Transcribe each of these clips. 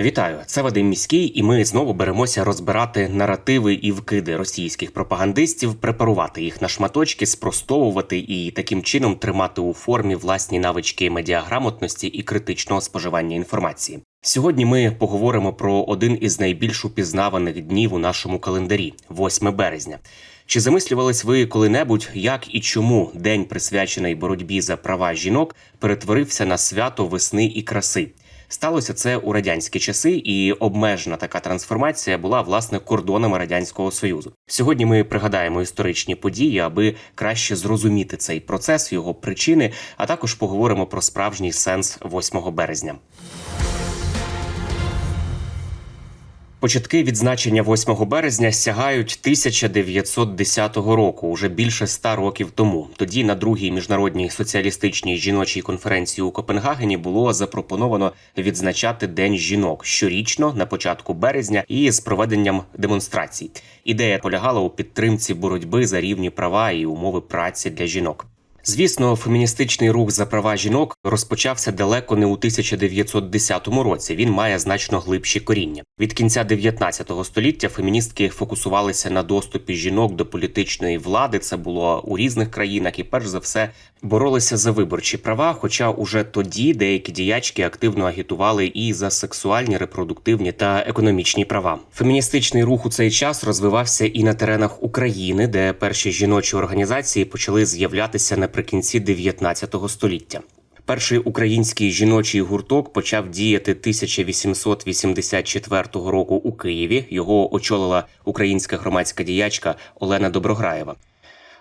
Вітаю, це Вадим Міський, і ми знову беремося розбирати наративи і вкиди російських пропагандистів, препарувати їх на шматочки, спростовувати і таким чином тримати у формі власні навички медіаграмотності і критичного споживання інформації. Сьогодні ми поговоримо про один із найбільш упізнаваних днів у нашому календарі 8 березня. Чи замислювались ви коли-небудь, як і чому день, присвячений боротьбі за права жінок, перетворився на свято весни і краси? Сталося це у радянські часи, і обмежена така трансформація була власне кордонами радянського союзу. Сьогодні ми пригадаємо історичні події, аби краще зрозуміти цей процес, його причини, а також поговоримо про справжній сенс 8 березня. Початки відзначення 8 березня сягають 1910 року, уже більше ста років тому. Тоді на другій міжнародній соціалістичній жіночій конференції у Копенгагені було запропоновано відзначати День жінок щорічно на початку березня і з проведенням демонстрацій. Ідея полягала у підтримці боротьби за рівні права і умови праці для жінок. Звісно, феміністичний рух за права жінок розпочався далеко не у 1910 році. Він має значно глибші коріння. Від кінця 19 століття феміністки фокусувалися на доступі жінок до політичної влади. Це було у різних країнах, і перш за все боролися за виборчі права. Хоча уже тоді деякі діячки активно агітували і за сексуальні, репродуктивні та економічні права. Феміністичний рух у цей час розвивався і на теренах України, де перші жіночі організації почали з'являтися наприкінці 19 століття. Перший український жіночий гурток почав діяти 1884 року у Києві. Його очолила українська громадська діячка Олена Доброграєва.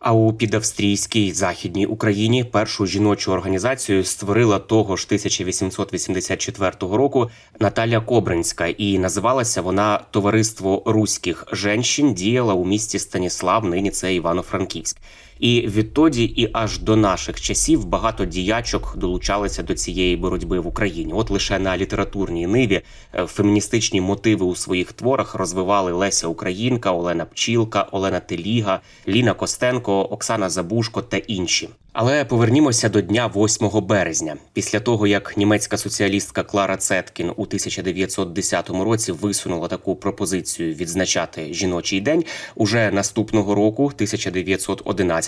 А у підавстрійській західній Україні першу жіночу організацію створила того ж 1884 року Наталя Кобринська, і називалася вона Товариство руських женщин. Діяла у місті Станіслав, нині це Івано-Франківськ. І відтоді, і аж до наших часів багато діячок долучалися до цієї боротьби в Україні. От лише на літературній ниві е, феміністичні мотиви у своїх творах розвивали Леся Українка, Олена Пчілка, Олена Теліга, Ліна Костенко, Оксана Забушко та інші. Але повернімося до дня 8 березня. Після того як німецька соціалістка Клара Цеткін у 1910 році висунула таку пропозицію відзначати жіночий день, уже наступного року,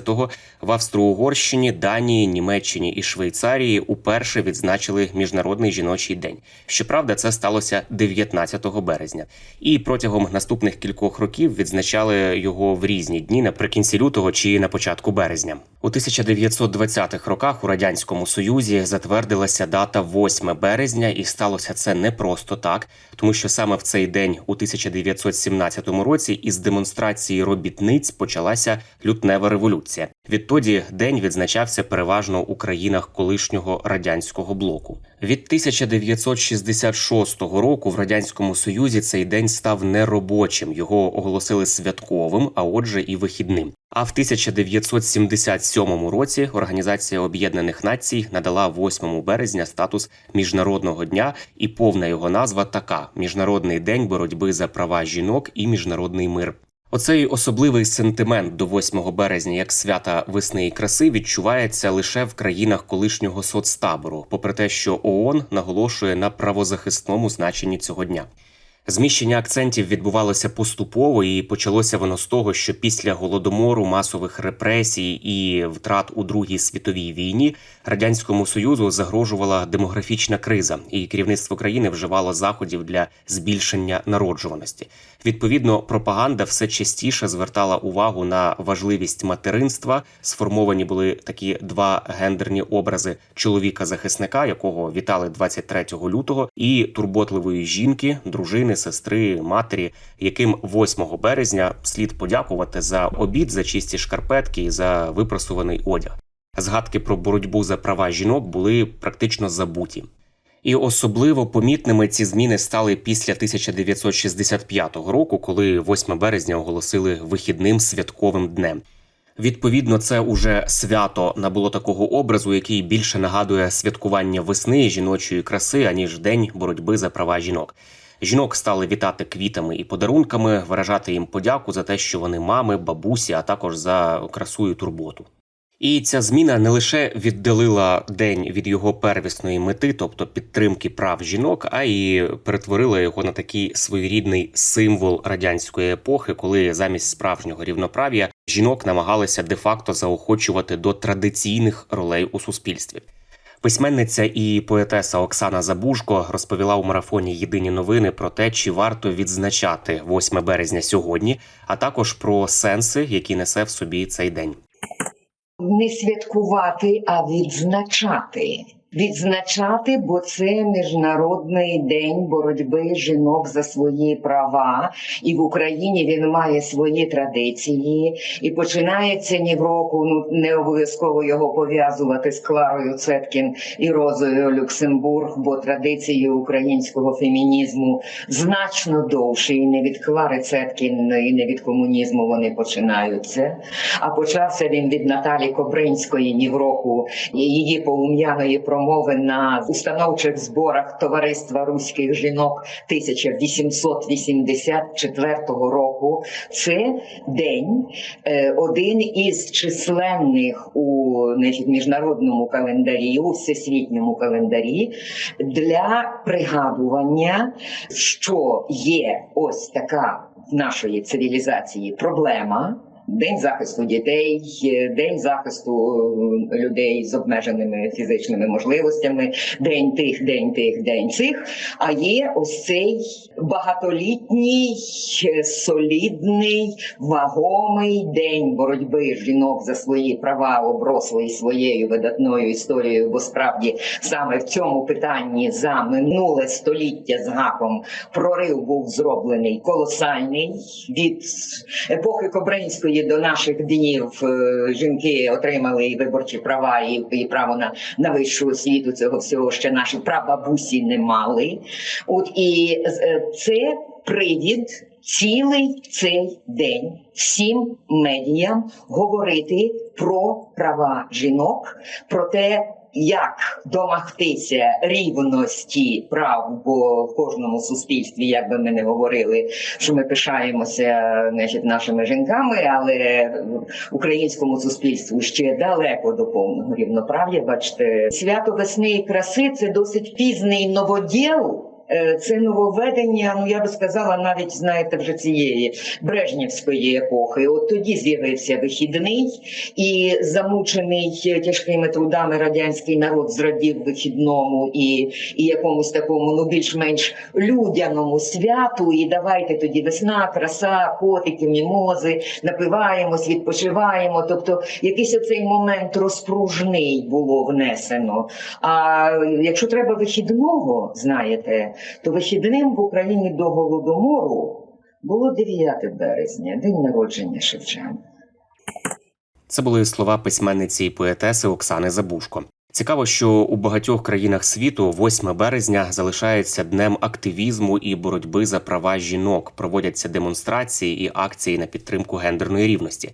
1911-го, в Австро-Угорщині, Данії, Німеччині і Швейцарії уперше відзначили міжнародний жіночий день. Щоправда, це сталося 19 березня, і протягом наступних кількох років відзначали його в різні дні наприкінці лютого чи на початку березня. У 1920-х роках у радянському союзі затвердилася дата 8 березня, і сталося це не просто так, тому що саме в цей день, у 1917 році, із демонстрації робітниць почалася лютнева революція. Відтоді день відзначався переважно у країнах колишнього радянського блоку. Від 1966 року в радянському союзі цей день став неробочим. Його оголосили святковим, а отже, і вихідним. А в 1977 році Організація Об'єднаних Націй надала 8 березня статус міжнародного дня, і повна його назва така: Міжнародний день боротьби за права жінок і міжнародний мир. Оцей особливий сентимент до 8 березня як свята весни і краси відчувається лише в країнах колишнього соцтабору, попри те, що ООН наголошує на правозахисному значенні цього дня. Зміщення акцентів відбувалося поступово, і почалося воно з того, що після голодомору, масових репресій і втрат у Другій світовій війні радянському союзу загрожувала демографічна криза, і керівництво країни вживало заходів для збільшення народжуваності. Відповідно, пропаганда все частіше звертала увагу на важливість материнства. Сформовані були такі два гендерні образи чоловіка-захисника, якого вітали 23 лютого, і турботливої жінки, дружини, сестри, матері, яким 8 березня слід подякувати за обід, за чисті шкарпетки і за випрасуваний одяг. Згадки про боротьбу за права жінок були практично забуті. І особливо помітними ці зміни стали після 1965 року, коли 8 березня оголосили вихідним святковим днем. Відповідно, це уже свято набуло такого образу, який більше нагадує святкування весни жіночої краси, аніж день боротьби за права жінок. Жінок стали вітати квітами і подарунками, виражати їм подяку за те, що вони мами, бабусі, а також за красу і турботу. І ця зміна не лише віддалила день від його первісної мети, тобто підтримки прав жінок, а й перетворила його на такий своєрідний символ радянської епохи, коли замість справжнього рівноправ'я жінок намагалися де-факто заохочувати до традиційних ролей у суспільстві. Письменниця і поетеса Оксана Забужко розповіла у марафоні Єдині новини про те, чи варто відзначати 8 березня сьогодні, а також про сенси, які несе в собі цей день. Не святкувати, а відзначати. Відзначати, бо це міжнародний день боротьби жінок за свої права, і в Україні він має свої традиції. І починається ні в року. Ну не обов'язково його пов'язувати з Кларою Цеткін і Розою Люксембург, бо традиції українського фемінізму значно довше, і не від Клари Цеткін, і не від комунізму вони починаються. А почався він від Наталі Кобринської ні в року її полум'яної промови на установчих зборах Товариства руських жінок 1884 року. Це день, е, один із численних у міжнародному календарі, у всесвітньому календарі для пригадування, що є ось така нашої цивілізації проблема. День захисту дітей, день захисту е, людей з обмеженими фізичними можливостями, день тих, день тих, день цих. А є ось цей багатолітній, е, солідний, вагомий день боротьби жінок за свої права, оброслий своєю видатною історією, бо справді саме в цьому питанні за минуле століття з гаком прорив був зроблений колосальний від епохи Кобринської до наших днів е, жінки отримали і виборчі права, і, і право на, на вищу освіту. Цього всього ще наші прабабусі не мали. От і е, це привід. Цілий цей день всім медіям говорити про права жінок, про те, як домогтися рівності прав, бо в кожному суспільстві, як би ми не говорили, що ми пишаємося значить, нашими жінками, але в українському суспільству ще далеко до повного рівноправ'я. Бачите, свято весни і краси це досить пізний новоділ. Е, Це нововведення, ну я би сказала, навіть знаєте, вже цієї Брежнівської епохи. От тоді з'явився вихідний, і замучений тяжкими трудами радянський народ зрадів вихідному і, і якомусь такому, ну більш-менш людяному святу. І давайте тоді весна, краса, котики, мімози, напиваємось, відпочиваємо. Тобто, якийсь оцей момент розпружний було внесено. А якщо треба вихідного, знаєте то вихідним в Україні до голодомору було 9 березня, день народження Шевченка. Це були слова письменниці і поетеси Оксани Забушко. Цікаво, що у багатьох країнах світу 8 березня залишається днем активізму і боротьби за права жінок. Проводяться демонстрації і акції на підтримку гендерної рівності.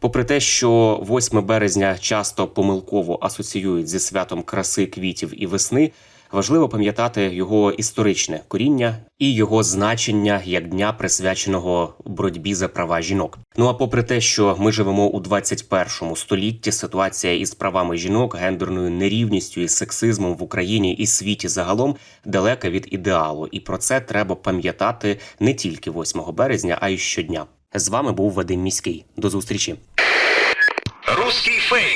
Попри те, що 8 березня часто помилково асоціюють зі святом краси, квітів і весни, важливо пам'ятати його історичне коріння і його значення як дня, присвяченого боротьбі за права жінок. Ну а попри те, що ми живемо у 21 столітті, ситуація із правами жінок, гендерною нерівністю і сексизмом в Україні і світі загалом далека від ідеалу, і про це треба пам'ятати не тільки 8 березня, а й щодня. З вами був Вадим Міський. До зустрічі. Русский фейк.